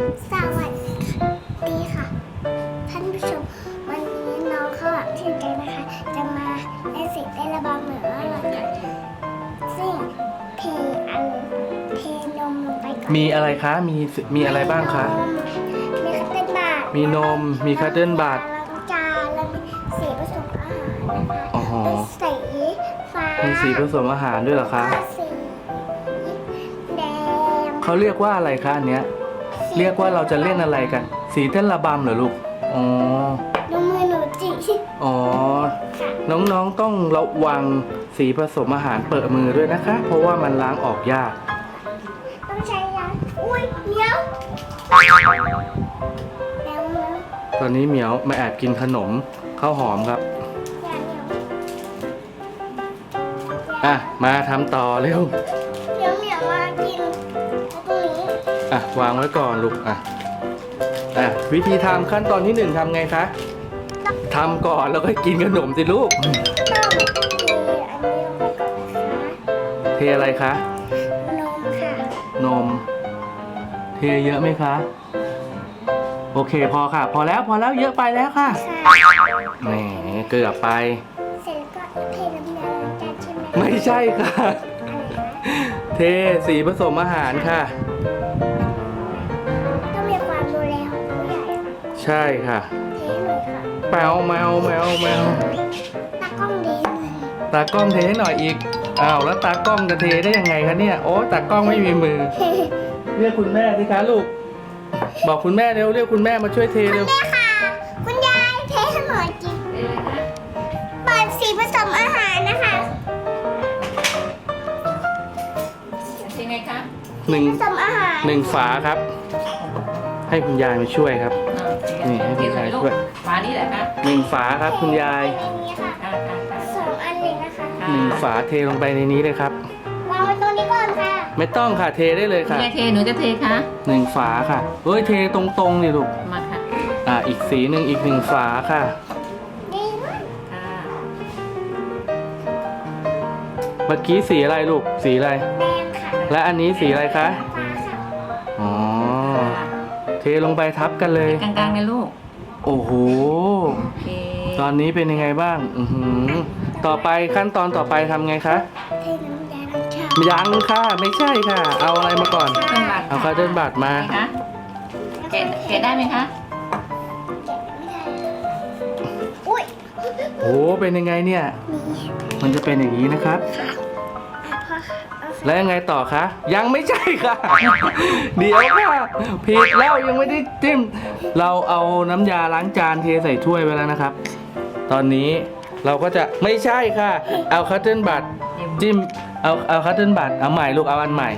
สวัสดีค่ะ ท่านผู้ชม วันนี้น้องข้าวหลามชื่นใจนะคะ จะมาเล่นสิเต้นระบำเหมือนว่าเราจะซึ่งเทอันเทนมลงไปก่อนมีอะไรคะ มีมีอะไรบ้างคะ มีคัตเติ้ลบาร์มีนมมีคัตเติ้ลบาร์ล้างจานแล้วมีสีผสมอาหารนะคะอ๋อ เป็นสีฟ้ามีสีผสมอาหารด้วยเหรอคะ แล้วก็สีแดง เขาเรียกว่าอะไรคะอันเนี้ย เรียกว่าเราจะเล่นอะไรกัน สีเต้นระบำเหรอลูก อ๋อ ดูมือหนูจิอ๋อ น้องๆต้องระวังสีผสมอาหารเปิดมือด้วยนะคะ เพราะว่ามันล้างออกยาก ต้องใช้ยาอุ้ยเหนียวแล้วแล้วตอนนี้เหมียวมาแอบกินขนมข้าวหอมครับยาเหนียวอะ มาทำต่อเร็วเหนียวเหนียวมากินตรงนี้อ่ะวางไว้ก่อนลูกอะอะวิธีทำขั้นตอนที่หนึ่งทำไงคะทำก่อนแล้วก็กินขนมสิลูกต้องเทอันนี้ลงไปก่อนนะคะเทอะไรคะ นมค่ะ นม เทเยอะไหมคะ โอเคพอค่ะ พอแล้วพอแล้วเยอะไปแล้วค่ะค่ะแหมเกือบไป เสร็จแล้วก็เทน้ำยาล้างจานใช่ไหมไม่ใช่ค่ะอะไรนะเทสีผสมอาหารค่ะ ใช่ค่ะ เทเลยค่ะแมวแมวแมวแมวตากล้องดีเลยตากล้องเทให้หน่อยอีกอ้าวแล้วตากล้องจะเทได้ยังไงคะเนี่ยโอ้ตากล้องไม่มีมือเรียกคุณแม่สิคะลูก บอกคุณแม่เร็วเรียกคุณแม่มาช่วยเทเร็ว แม่ค่ะ คุณยายเทให้หน่อยจิเปิดสีผสมอาหารนะคะ เป็นไงคะหนึ่งผสมอาหาร หนึ่งฝาครับ ให้คุณยายมาช่วยครับ นี่ให้คุณยายช่วยฝานี่แหละคะหนึ่งฝาครับคุณยายในนี้ค่ะค่ะค่ะค่ะสองอันเลยนะคะค่ะหนึ่งฝาเทลงไปในนี้เลยครับ วางไว้ตรงนี้ก่อนค่ะไม่ต้องค่ะเทได้เลยคุณค่ะยายเทหนูจะเทคะหนึ่งฝาค่ะเฮ้ยเทตรงๆดิลูกมาค่ะอ่าอีกสีหนึ่งอีกหนึ่งฝาค่ะดีมากค่ะเมื่อกี้สีอะไรลูกสีอะไร แดงค่ะและอันนี้สีอะไรคะฟ้าค่ะอ๋อ เทลงไปทับกันเลย กลางๆนะลูก โอ้โห โอเคตอนนี้เป็นยังไงบ้าง อือหือต่อไปขั้นตอนต่อไปทำไงคะเทน้ำยาล้างจานยังค่ะไม่ใช่ค่ะ เอาอะไรมาก่อนเครื่องบาดเอาคาร์เดิลบัตรมา ไหคะแกะแกะได้ไหมคะแกะไม่ได้อุ้ยโอ้เป็นยังไงเนี่ย มีมันจะเป็นอย่างนี้นะครับค่ะอะพ่อค่ะเอา แล้วยังไงต่อคะ ยังไม่ใช่ค่ะ เดี๋ยวค่ะผิดแล้วยังไม่ได้จิ้ม เราเอาน้ำยาล้างจานเทใส่ถ้วยไปแล้วนะครับ ตอนนี้เราก็จะไม่ใช่ค่ะ เอาคัตเติลบัตจิ้ม เอาเอาคัตเติลบัตเอาใหม่ลูกเอาอันใหม่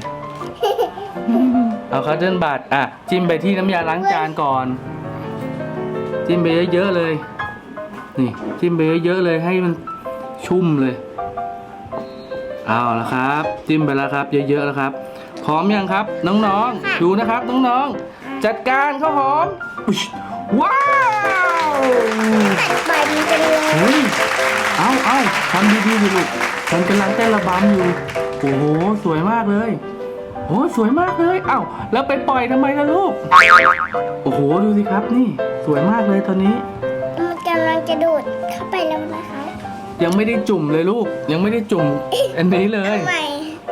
เอาคัตเติลบัตอะจิ้มไปที่น้ำยาล้างจานก่อน จิ้มไปเยอะๆเลย นี่จิ้มไปเยอะๆเลยให้มันชุ่มเลย เอาละครับ จิ้มไปแล้วครับ เยอะๆแล้วครับ พร้อมยังครับ น้องๆดูนะครับน้องๆจัดการข้าวหอมอุ๊ยว้าวตัดใบมันจะเลยเฮ้ยเอาเอาทำดีๆสิลูกฉันกำลังเต้นระบำอยู่โอ้โหสวยมากเลยโอ้สวยมากเลยเอ้าแล้วไปปล่อยทำไมล่ะลูกโอ้โหดูสิครับนี่ สวยมากเลยตอนนี้มันกำลังจะดูดเข้าไปแล้วนะคะ ยังไม่ได้จุ่มเลยลูก ยังไม่ได้จุ่ม อันนี้เลย ทำไม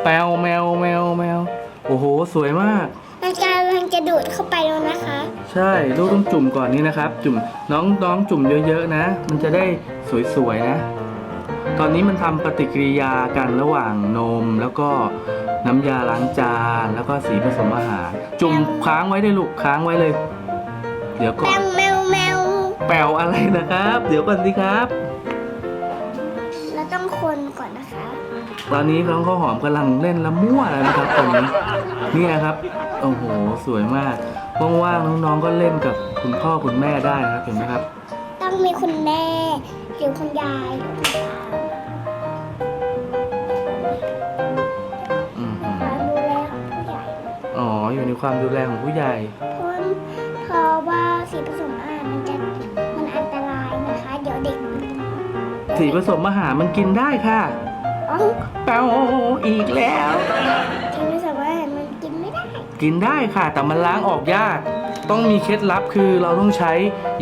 แมวแมวแมวแมว โอ้โห สวยมาก มันกำลังจะดูดเข้าไปแล้วนะคะ ใช่ลูกต้องจุ่มก่อนนี่นะครับ จุ่มน้องน้องจุ่มเยอะๆนะ มันจะได้สวยๆนะ ตอนนี้มันทำปฏิกิริยากันระหว่างนมแล้วก็น้ำยาล้างจานแล้วก็สีผสมอาหารจุ่มค้างไว้เลยลูกค้างไว้เลย เดี๋ยวก่แมอนวแมวแมวแปลวอะไรนะครับ เดี๋ยวก่อนสิครับเรา ต้องคนก่อนนะคะ ตอนนี้น้องข้าวหอมกำลังเล่นละมั่วแล้วนะครับตอนนี้เนี่ยครับโอ้โหสวยมากว่างๆน้องๆก็เล่นกับคุณพ่อคุณแม่ได้นะครับเห็นไหมครับ ต้องมีคุณแม่หรือคุณยายหรือคุณตาอือหือความดูแลของผู้ใหญ่อ๋ออยู่ในความดูแลของผู้ใหญ่เพราะเพราะว่าสีผสม สีผสมอาหารมันกินได้ค่ะอ๋อแปวอีกแล้วสีผสมอาหารมันกินไม่ได้ กินได้ค่ะ แต่มันล้างออกยาก ต้องมีเคล็ดลับคือเราต้องใช้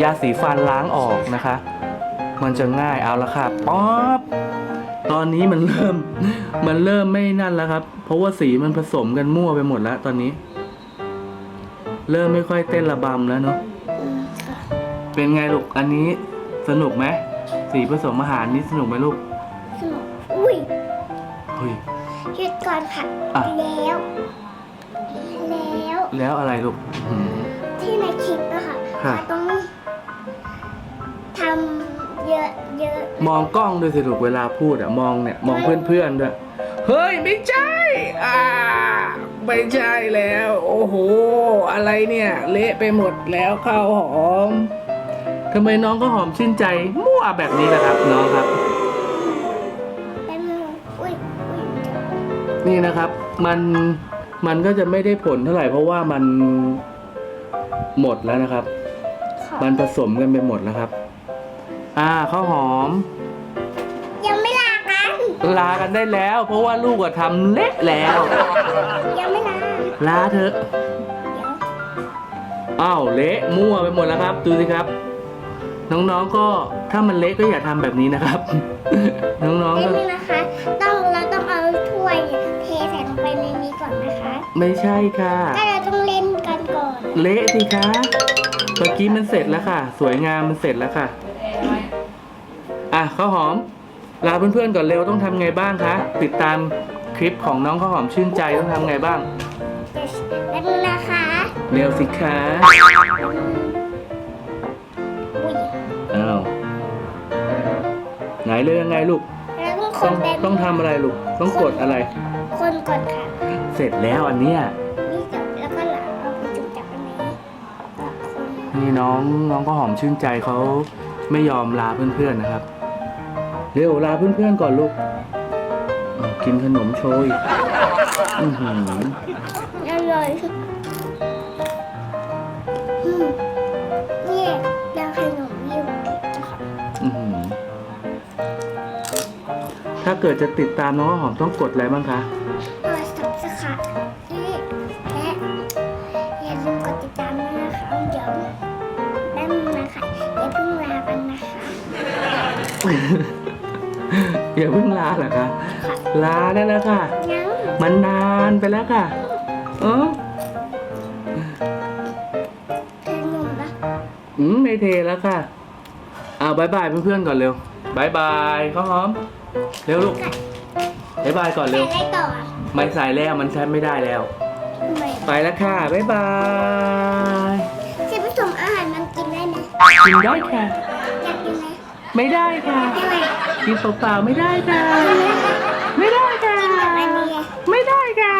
ยาสีฟันล้างออกนะคะ มันจะง่ายเอาละค่ะป๊อปตอนนี้มันเริ่ม มันเริ่มไม่นั่นแล้วครับ เพราะว่าสีมันผสมกันมั่วไปหมดแล้วตอนนี้ เริ่มไม่ค่อยเต้นระบำแล้วเนาะอืมค่ะเป็นไงลูกอันนี้สนุกไหม สีผสมอาหารนี่สนุกไหมลูกสนุกอุ้ยเฮ้ยหยุดก่อนค่ะ อะแล้ว แล้ว แล้วอะไรลูกอื้อหือที่ในคลิปนะคะค่ะ เราต้องทำเยอะเยอะมองกล้องด้วยสิลูกเวลาพูดอะมองเนี่ยมองเพื่อนๆด้วยเฮ้ยไม่ใช่อ่าไม่ใช่แล้ว โอ้โห อะไรเนี่ย เละไปหมดแล้วข้าวหอมทำไมน้องก็หอมชื่นใจมั่ วแบบนี้ล่ะครับน้องครับเป็นมืออุ้ยอุ้ยนี่นะครับมันมันก็จะไม่ได้ผลเท่าไหร่เพราะว่ามันหมดแล้วนะครับขอมันผสมกันไปหมดแล้วครับ อ่าข้าวหอม ยังไม่ลากัน ลากันได้แล้ว เพราะว่าลูกอะทำเละแล้ว ยังไม่ลาลาเถอะเดี๋ยวอ้าวเละมั่วไปหมดแล้วครับ ดูสิครับ น้องๆก็ ถ้ามันเละก็อย่าทำแบบนี้นะครับ น้องๆนิก็ดนึงนะคะ ต้องเราต้องเอาถ้วยเทใส่ลงไปในนี้ก่อนนะคะไม่ใช่ค่ะ ก็เราต้องเล่นกันก่อน เละสิคะเมื่อกี้มันเสร็จแล้วค่ะ สวยงามมันเสร็จแล้วค่ะ อะข้าวหอม ลาเพื่อนๆก่อนเร็วต้องทำไงบ้างคะ ติดตามคลิปของน้องข้าวหอมชื่นใจต้องทำไงบ้างเดี๋ยวแป๊บนึงนะคะเร็วสิคะ อุ้ย อ้าว ไหนเลยยังไงลูกเราต้องคต้อนงแป๊บต้องทำอะไรลูก ต้องกดอะไร คนก่อนค่ะ เสร็จแล้วอันเนี้ย นี่จับแล้วก็หลังเอาไปจุ่มจับอันนี้แล้วคนนี่น้องน้องก็หอมชื่นใจเขาไม่ยอมลาเพื่อนๆนะครับ เร็วลาเพื่อนๆก่อนลูกอ้าวกินขนมโชยอือหือ อร่อยอืม ถ้าเกิดจะติดตามน้องข้าวหอมต้องกดอะไรบ้างคะ กดสับสไครต์นี่และอย่าลืมกดติดตามด้วยนะคะเดี๋ยวแป๊บนึงนะคะอย่าเพิ่งลากันนะคะ อย่าเพิ่งลาเหรอคะ ลาได้แล้วค่ะ ยังมันนานไปแล้วค่ะ เออเธอหนุ่มปะอืมไม่เทแล้วค่ะเอาบายบายเพื่อนๆก่อนเร็วบายบายข้าวหอม เร็วลูกบ๊ายบายก่อนเร็ว ได้ต่อไม่ใส่แล้วมันใช้ไม่ได้แล้วไปแล้วค่ะบายบายเชฟผสมอาหารมันกินได้ไหมกินได้ค่ะ อยากกินไหมไม่ได้ค่ะ ได้ไหมกินเปล่าๆไม่ได้ค่ะ ไม่ได้ค่ะไม่ได้ค่ะ